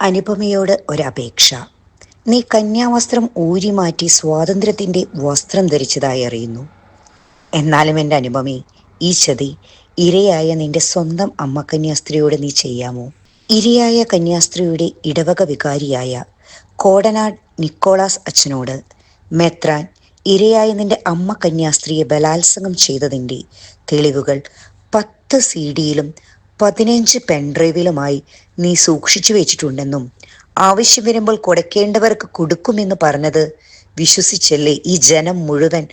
അനുപമയോട് ഒരപേക്ഷ. നീ കന്യാവസ്ത്രം ഊരി മാറ്റി സ്വാതന്ത്ര്യത്തിന്റെ വസ്ത്രം ധരിച്ചതായി അറിയുന്നു. എന്നാലും എന്റെ അനുപമേ ഈ ചതി ഇരയായ നിന്റെ സ്വന്തം അമ്മ കന്യാസ്ത്രീയോട് നീ ചെയ്യാമോ? ഇരയായ കന്യാസ്ത്രീയുടെ ഇടവക വികാരിയായ കോടനാട് നിക്കോളാസ് അച്ഛനോട് മെത്രാൻ ഇരയായ നിന്റെ അമ്മ കന്യാസ്ത്രീയെ ബലാത്സംഗം ചെയ്തതിന്റെ തെളിവുകൾ പത്ത് സി ഡിയിലും പതിനഞ്ച് പെൻഡ്രൈവിലുമായി നീ സൂക്ഷിച്ചു വെച്ചിട്ടുണ്ടെന്നും ആവശ്യം വരുമ്പോൾ കൊടുക്കേണ്ടവർക്ക് കൊടുക്കുമെന്ന് പറഞ്ഞത് വിശ്വസിച്ചല്ലേ ഈ ജനം മുഴുവൻ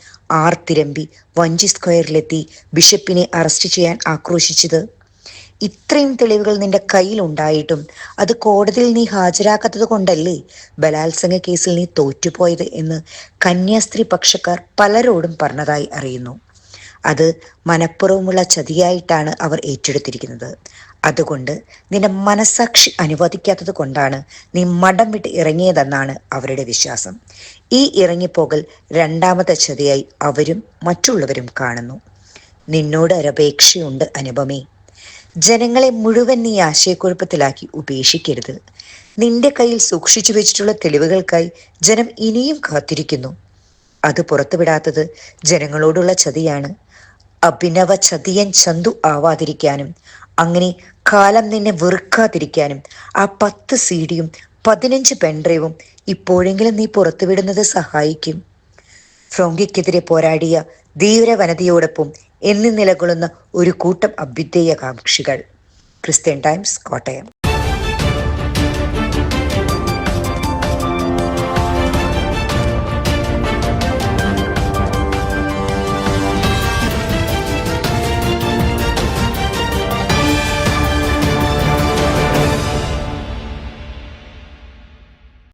ആർത്തിരമ്പി വഞ്ചി സ്ക്വയറിലെത്തി ബിഷപ്പിനെ അറസ്റ്റ് ചെയ്യാൻ ആക്രോശിച്ചത്? ഇത്രയും തെളിവുകൾ നിന്റെ കയ്യിലുണ്ടായിട്ടും അത് കോടതിയിൽ നീ ഹാജരാക്കാത്തത് കൊണ്ടല്ലേ ബലാത്സംഗ കേസിൽ നീ തോറ്റുപോയത് എന്ന് കന്യാസ്ത്രീ പക്ഷക്കാർ പലരോടും പറഞ്ഞതായി അറിയുന്നു. അത് മനഃപൂർവമുള്ള ചതിയായിട്ടാണ് അവർ ഏറ്റെടുത്തിരിക്കുന്നത്. അതുകൊണ്ട് നിന്റെ മനസാക്ഷി അനുവദിക്കാത്തത് കൊണ്ടാണ് നീ മടം വിട്ട് ഇറങ്ങിയതെന്നാണ് അവരുടെ വിശ്വാസം. ഈ ഇറങ്ങിപ്പോകൽ രണ്ടാമത്തെ ചതിയായി അവരും മറ്റുള്ളവരും കാണുന്നു. നിന്നോട് ഒരപേക്ഷയുണ്ട് അനുപമേ. ജനങ്ങളെ മുഴുവൻ നീ ആശയക്കുഴപ്പത്തിലാക്കി ഉപേക്ഷിക്കരുത്. നിന്റെ കയ്യിൽ സൂക്ഷിച്ചു വെച്ചിട്ടുള്ള തെളിവുകൾക്കായി ജനം ഇനിയും കാത്തിരിക്കുന്നു. അത് പുറത്തുവിടാത്തത് ജനങ്ങളോടുള്ള ചതിയാണ്. അഭിനവ ചതിയൻ ചന്തു ആവാതിരിക്കാനും അങ്ങനെ കാലം നിന്നെ വെറുക്കാതിരിക്കാനും ആ പത്ത് സീഡിയും പതിനഞ്ച് പെൻഡ്രൈവും ഇപ്പോഴെങ്കിലും നീ പുറത്തുവിടുന്നത് സഹായിക്കും. ഫ്രോങ്കിക്കെതിരെ പോരാടിയ ധീവര വനതയോടൊപ്പം എന്നി നിലകൊള്ളുന്ന ഒരു കൂട്ടം അഭ്യുദയകാംക്ഷികൾ. Christian times Kottayam.